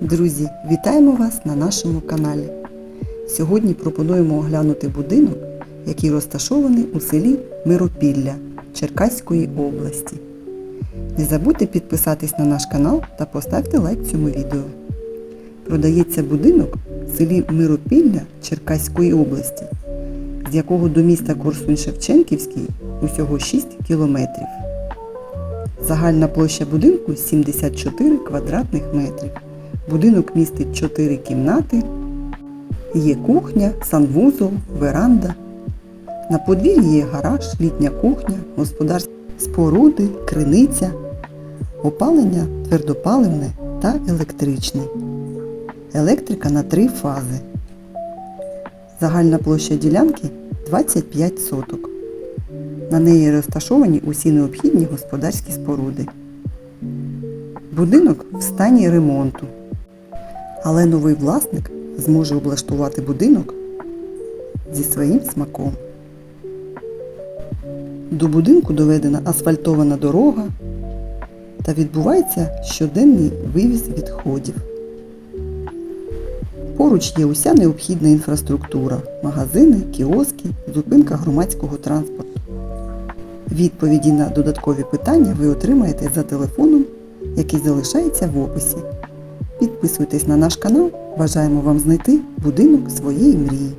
Друзі, вітаємо вас на нашому каналі. Сьогодні пропонуємо оглянути будинок, який розташований у селі Миропілля Черкаської області. Не забудьте підписатись на наш канал та поставте лайк цьому відео. Продається будинок в селі Миропілля Черкаської області, з якого до міста Корсунь-Шевченківський усього 6 кілометрів. Загальна площа будинку 74 квадратних метрів. Будинок містить 4 кімнати, є кухня, санвузол, веранда. На подвір'ї є гараж, літня кухня, господарські споруди, криниця, опалення твердопаливне та електричне. Електрика на три фази. Загальна площа ділянки 25 соток. На неї розташовані усі необхідні господарські споруди. Будинок в стані ремонту. Але новий власник зможе облаштувати будинок зі своїм смаком. До будинку доведена асфальтована дорога та відбувається щоденний вивіз відходів. Поруч є уся необхідна інфраструктура, магазини, кіоски, зупинка громадського транспорту. Відповіді на додаткові питання ви отримаєте за телефоном, який залишається в описі. Підписуйтесь на наш канал, бажаємо вам знайти будинок своєї мрії.